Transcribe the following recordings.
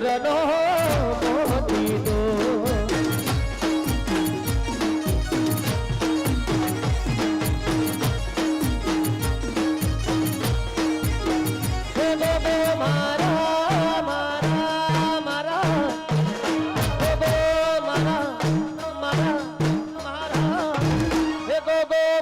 ચંદ્રનો મોતી દો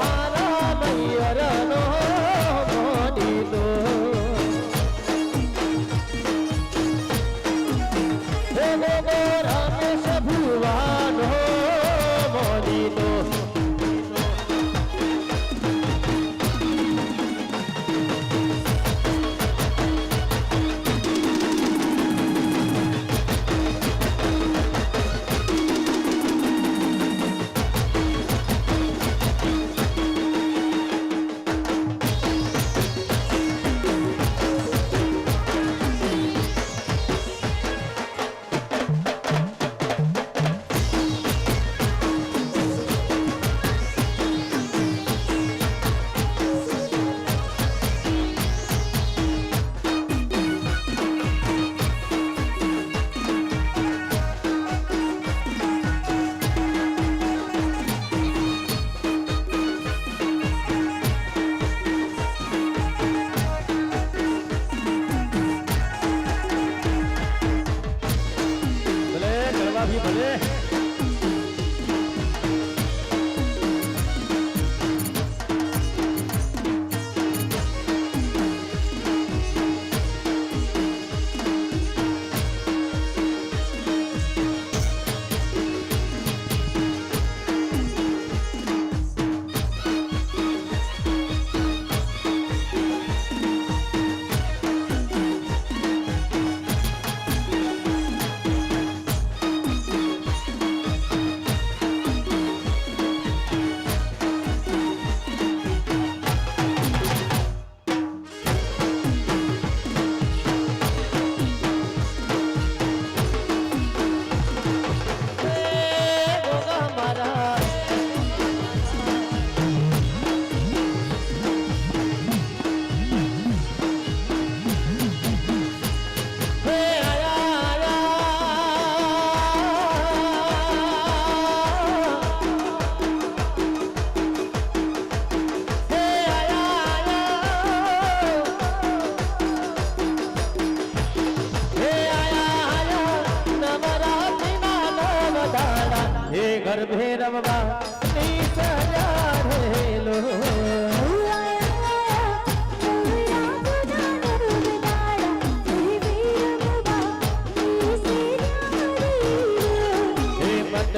મારા મૈયરનો ભલે.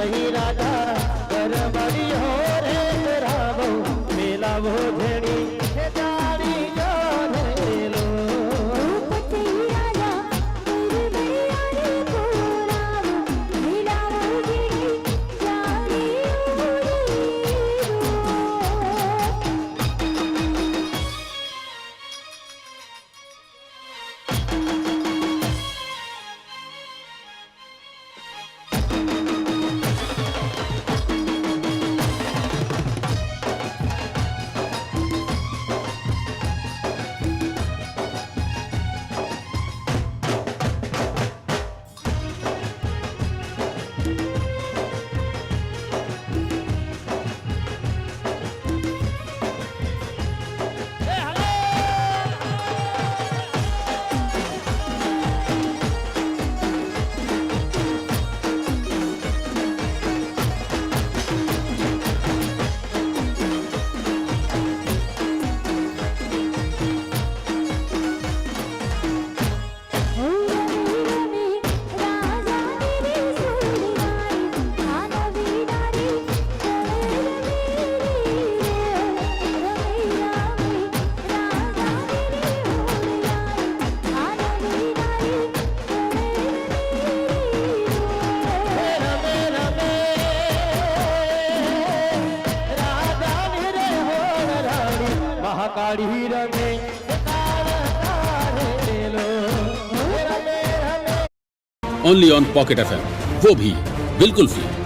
नहीं राधा करम તારી રમે ओनली ऑन पॉकेट एफ वो भी बिल्कुल फ्री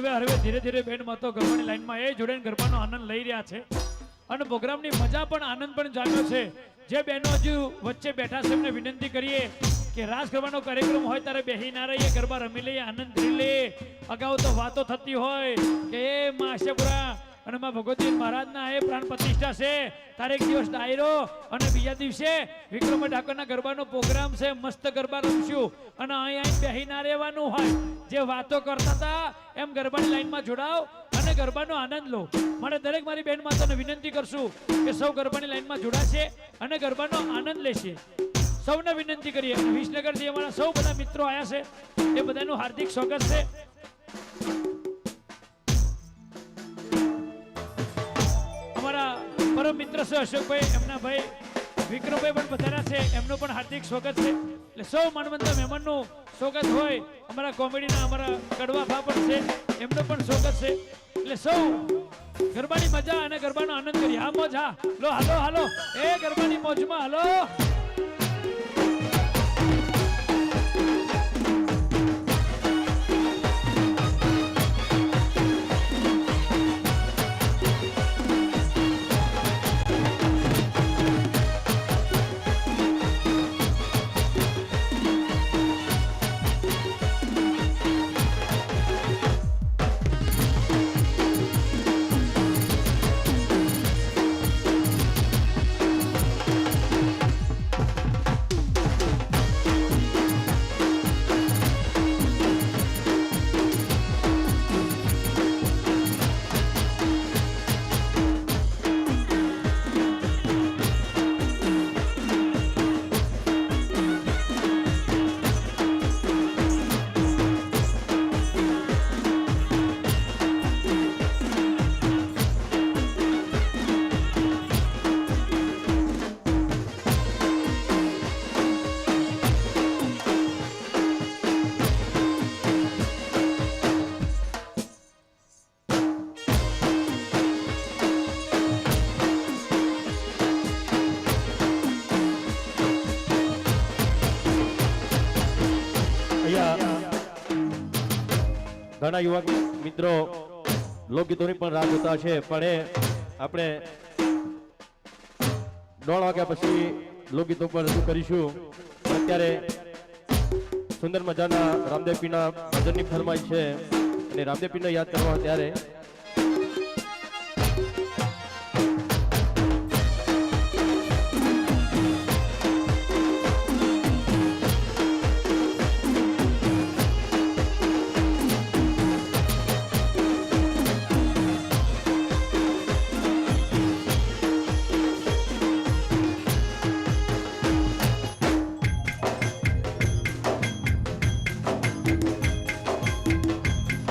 હરવે હરવે ધીરે ધીરે બેન મતો ગરબાની લાઈનમાં એ જોડાઈને ગરબાનો આનંદ લઈ રહ્યા છે. અને પ્રોગ્રામની મજા પણ આનંદ પણ જાગ્યો છે. જે બહેનો હજુ વચ્ચે બેઠા છે, એમને વિનંતી કરીએ કે રાસ ગરબાનો કાર્યક્રમ હોય ત્યારે બેહી ના રહીએ, ગરબા રમી લઈએ, આનંદ લઈએ. અગાઉ તો વાતો થતી હોય કે, એ માં આશાપુરા અને માં ભગવતી મહારાજના એ પ્રાણ પ્રતિષ્ઠા છે. તારે એક દિવસ ડાયરો અને બીજા દિવસે વિક્રમ ઠાકોરના ગરબાનો પ્રોગ્રામ છે. મસ્ત ગરબા રમશું. અને અહીં બેહી ના રહેવાનું હોય. જે વાતો કરતા હતા, એમ ગરબાની લાઈનમાં જોડાવ અને ગરબાનો આનંદ લો. મારે દરેક મારી બહેન માતાને વિનંતી કરશું કે સૌ ગરબાની લાઈનમાં જોડાશે અને ગરબાનો આનંદ લેશે. સૌને વિનંતી કરીએ. વિસનગરથી અમારા સૌ બધા મિત્રો આવ્યા છે. એ બધાનું હાર્દિક સ્વાગત છે. પરમ મિત્ર છે અશોકભાઈ, એમના ભાઈ વિક્રમભાઈ પણ પધાર્યા છે, એમનું પણ હાર્દિક સ્વાગત છે. એટલે સૌ માનવંતા મહેમાનનું સ્વાગત હોય, અમારા કોમેડીના અમારા કડવા ભા પણ છે, એમનું પણ સ્વાગત છે. એટલે સૌ ગરબાની મજા અને ગરબાનો આનંદ કરીએ. હા, મોજ, હા. હાલો હાલો. એ ગરબાની મોજમાં, હાલો. ઘણા યુવક મિત્રો લોકગીતોની પણ રાહ જોતા છે, પણ એ આપણે દોઢ વાગ્યા પછી લોકગીતો પર રજૂ કરીશું. અત્યારે સુંદર મજાના રામદેવ પીના ભજનની ફરમાઈ છે અને રામદેવ પીને યાદ કરવા ત્યારે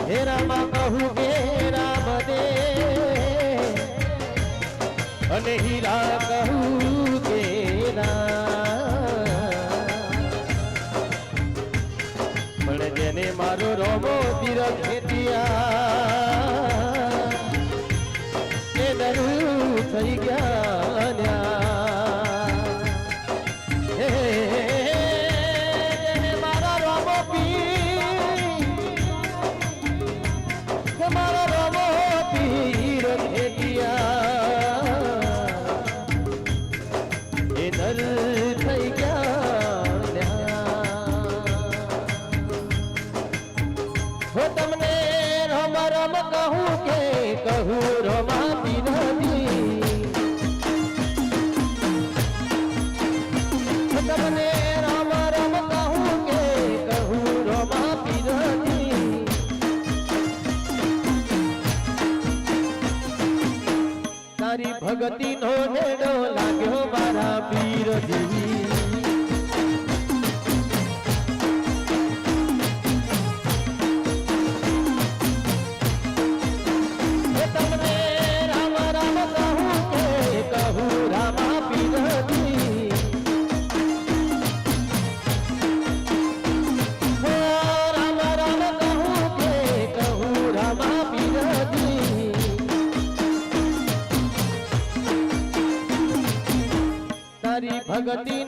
હે રામ કહું હે રામ દે. અને હીરા હો તમને રમ રમ કહું કે કહું રમાતી નથી. તમને રમ રમ કહું કે કહું રમાતી નથી. તારી ભગતી ભગતી